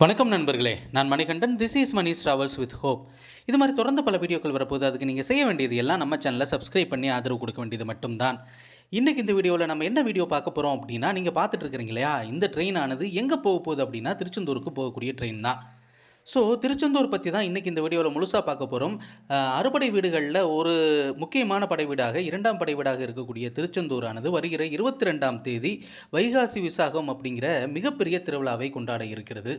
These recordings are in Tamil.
வணக்கம் நண்பர்களே. நான் Manikandan. This is Mani's travels with hope இது மாதிரி தொடர்ந்து பல வீடியோக்கள் வரப்போது அதுக்கு நீங்கள் செய்ய வேண்டியது எல்லாம் நம்ம சேனலை சப்ஸ்கிரைப் பண்ணி ஆதரவு கொடுக்க வேண்டியது மட்டும்தான். இன்றைக்கி இந்த வீடியோவில் நம்ம என்ன வீடியோ பார்க்க போகிறோம் அப்படின்னா நீங்கள் பார்த்துட்டு இருக்கிறீங்க இல்லையா? இந்த ட்ரெயின் ஆனது எங்கே போக போகுது அப்படின்னா திருச்செந்தூருக்கு போகக்கூடிய ட்ரெயின் தான். ஸோ திருச்செந்தூர் பற்றி தான் இன்றைக்கி இந்த வீடியோவில் முழுசாக பார்க்க போகிறோம் அறுபடை வீடுகளில் ஒரு முக்கியமான படை வீடாக இரண்டாம் படை வீடாக இருக்கக்கூடிய திருச்செந்தூரானது வருகிற இருபத்தி ரெண்டாம் தேதி வைகாசி விசாகம் அப்படிங்கிற மிகப்பெரிய திருவிழாவை கொண்டாட இருக்கிறது.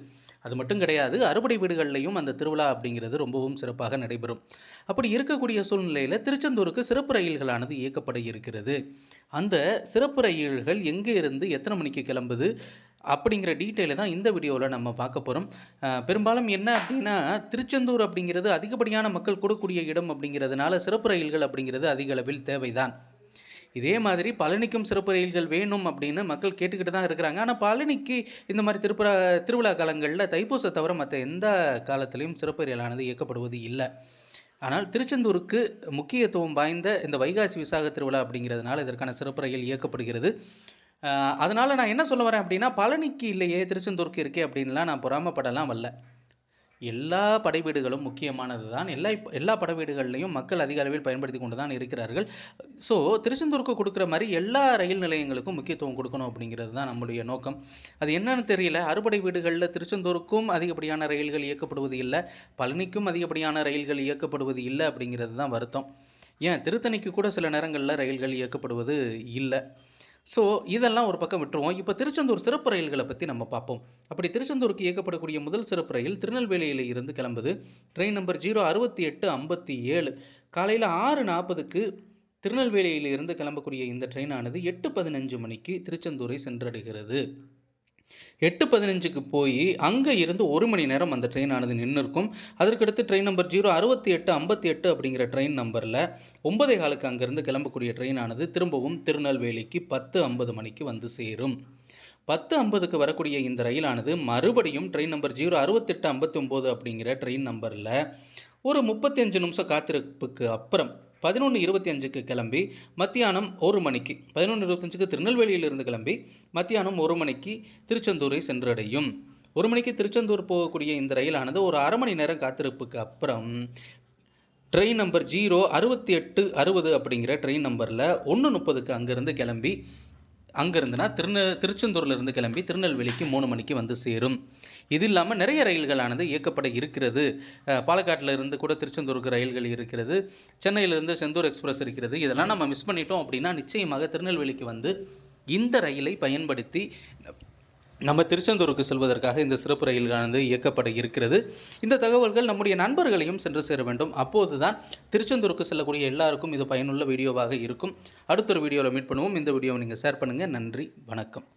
அது மட்டும் கிடையாது அறுபடை வீடுகள்லையும் அந்த திருவிழா அப்படிங்கிறது ரொம்பவும் சிறப்பாக நடைபெறும். அப்படி இருக்கக்கூடிய சூழ்நிலையில் திருச்செந்தூருக்கு சிறப்பு ரயில்களானது இயக்கப்பட இருக்கிறது. அந்த சிறப்பு ரயில்கள் எங்கே இருந்து எத்தனை மணிக்கு கிளம்புது? அப்படிங்கிற டீட்டெயிலை தான் இந்த வீடியோவில் நம்ம பார்க்க போகிறோம் பெரும்பாலும் என்ன அப்படின்னா திருச்செந்தூர் அப்படிங்கிறது அதிகப்படியான மக்கள் கூடக்கூடிய இடம் அப்படிங்கிறதுனால சிறப்பு ரயில்கள் அப்படிங்கிறது அதிக அளவில் தேவைதான். இதே மாதிரி பழனிக்கும் சிறப்பு ரயில்கள் வேணும் அப்படின்னு மக்கள் கேட்டுக்கிட்டு தான் இருக்கிறாங்க. ஆனால் பழனிக்கு இந்த மாதிரி திருப்புரா திருவிழா காலங்களில் தைப்பூசை தவிர மற்ற எந்த காலத்திலையும் சிறப்பு ரயிலானது இயக்கப்படுவது இல்லை. ஆனால் திருச்செந்தூருக்கு முக்கியத்துவம் வாய்ந்த இந்த வைகாசி விசாக திருவிழா அப்படிங்கிறதுனால இதற்கான சிறப்பு ரயில் இயக்கப்படுகிறது. அதனால் நான் என்ன சொல்ல வரேன் அப்படின்னா பழனிக்கு இல்லையே திருச்செந்தூருக்கு இருக்கே அப்படின்லாம் நான் பொறாமப்படலாம் வரல எல்லா படை வீடுகளும் முக்கியமானது தான் எல்லா எல்லா படைவீடுகள்லையும் மக்கள் அதிக அளவில் பயன்படுத்தி கொண்டு தான் இருக்கிறார்கள். ஸோ திருச்செந்தூருக்கு கொடுக்குற மாதிரி எல்லா ரயில் நிலையங்களுக்கும் முக்கியத்துவம் கொடுக்கணும் அப்படிங்கிறது தான் நம்முடைய நோக்கம். அது என்னன்னு தெரியல. அறுபடை வீடுகளில் திருச்செந்தூருக்கும் அதிகப்படியான ரயில்கள் இயக்கப்படுவது இல்லை. பழனிக்கும் அதிகப்படியான ரயில்கள் இயக்கப்படுவது இல்லை அப்படிங்கிறது தான் வருத்தம். ஏன்? திருத்தணிக்கு கூட சில நேரங்களில் ரயில்கள் இயக்கப்படுவது இல்லை. ஸோ இதெல்லாம் ஒரு பக்கம் விட்டுருவோம். இப்போ திருச்செந்தூர் சிறப்பு ரயில்களை பற்றி நம்ம பார்ப்போம். அப்படி திருச்செந்தூருக்கு இயக்கப்படக்கூடிய முதல் சிறப்பு ரயில் திருநெல்வேலியில் இருந்து கிளம்புது. ட்ரெயின் நம்பர் ஜீரோ அறுபத்தி எட்டு ஐம்பத்தி ஏழு. காலையில் ஆறு நாற்பதுக்கு திருநெல்வேலியில் இருந்து கிளம்பக்கூடிய இந்த ட்ரெயினானது எட்டு பதினஞ்சு மணிக்கு திருச்செந்தூரை சென்றடைகிறது. எட்டு பதினஞ்சுக்கு போய் அங்கே இருந்து ஒரு மணி நேரம் அந்த ட்ரெயின் ஆனது நின்று இருக்கும் அதற்கடுத்து ட்ரெயின் நம்பர் ஜீரோ அறுபத்தி எட்டு ஐம்பத்தி எட்டு அப்படிங்கிற ட்ரெயின் நம்பரில் ஒன்பதே காலுக்கு அங்கேருந்து கிளம்பக்கூடிய ட்ரெயின் ஆனது திரும்பவும் திருநெல்வேலிக்கு பத்து ஐம்பது மணிக்கு வந்து சேரும். பத்து ஐம்பதுக்கு வரக்கூடிய இந்த ரயிலானது மறுபடியும் ட்ரெயின் நம்பர் ஜீரோ அறுபத்தெட்டு ஐம்பத்தி ஒம்பது அப்படிங்கிற ட்ரெயின் நம்பரில் ஒரு முப்பத்தஞ்சு நிமிஷம் காத்திருப்புக்கு அப்புறம் பதினொன்று இருபத்தி அஞ்சுக்கு கிளம்பி மத்தியானம் ஒரு மணிக்கு பதினொன்று இருபத்தஞ்சுக்கு திருநெல்வேலியிலிருந்து கிளம்பி மத்தியானம் ஒரு மணிக்கு திருச்செந்தூரை சென்றடையும். ஒரு மணிக்கு திருச்செந்தூர் போகக்கூடிய இந்த ரயிலானது ஒரு அரை மணி நேரம் காத்திருப்புக்கு அப்புறம் ட்ரெயின் நம்பர் ஜீரோ அறுபத்தி எட்டு அறுபது அப்படிங்கிற ட்ரெயின் நம்பரில் ஒன்று முப்பதுக்கு அங்கேருந்து கிளம்பி அங்கேருந்துனா திருநெ திருச்செந்தூர்லேருந்து கிளம்பி திருநெல்வேலிக்கு மூணு மணிக்கு வந்து சேரும். இது இல்லாமல் நிறைய ரயில்களானது இயக்கப்பட இருக்கிறது. பாலக்காட்டில் இருந்து கூட திருச்செந்தூருக்கு ரயில்கள் இருக்கிறது. சென்னையிலிருந்து செந்தூர் எக்ஸ்பிரஸ் இருக்கிறது. இதெல்லாம் நம்ம மிஸ் பண்ணிட்டோம் அப்படின்னா நிச்சயமாக திருநெல்வேலிக்கு வந்து இந்த ரயிலை பயன்படுத்தி நம்ம திருச்செந்தூருக்கு செல்வதற்காக இந்த சிறப்பு ரயில்களானது இயக்கப்பட இருக்கிறது. இந்த தகவல்கள் நம்முடைய நண்பர்களையும் சென்று சேர வேண்டும். அப்போது தான் திருச்செந்தூருக்கு செல்லக்கூடிய எல்லாருக்கும் இது பயனுள்ள வீடியோவாக இருக்கும். அடுத்த ஒரு வீடியோவில் மீட் பண்ணுவோம். இந்த வீடியோவை நீங்கள் ஷேர் பண்ணுங்கள் நன்றி. வணக்கம்.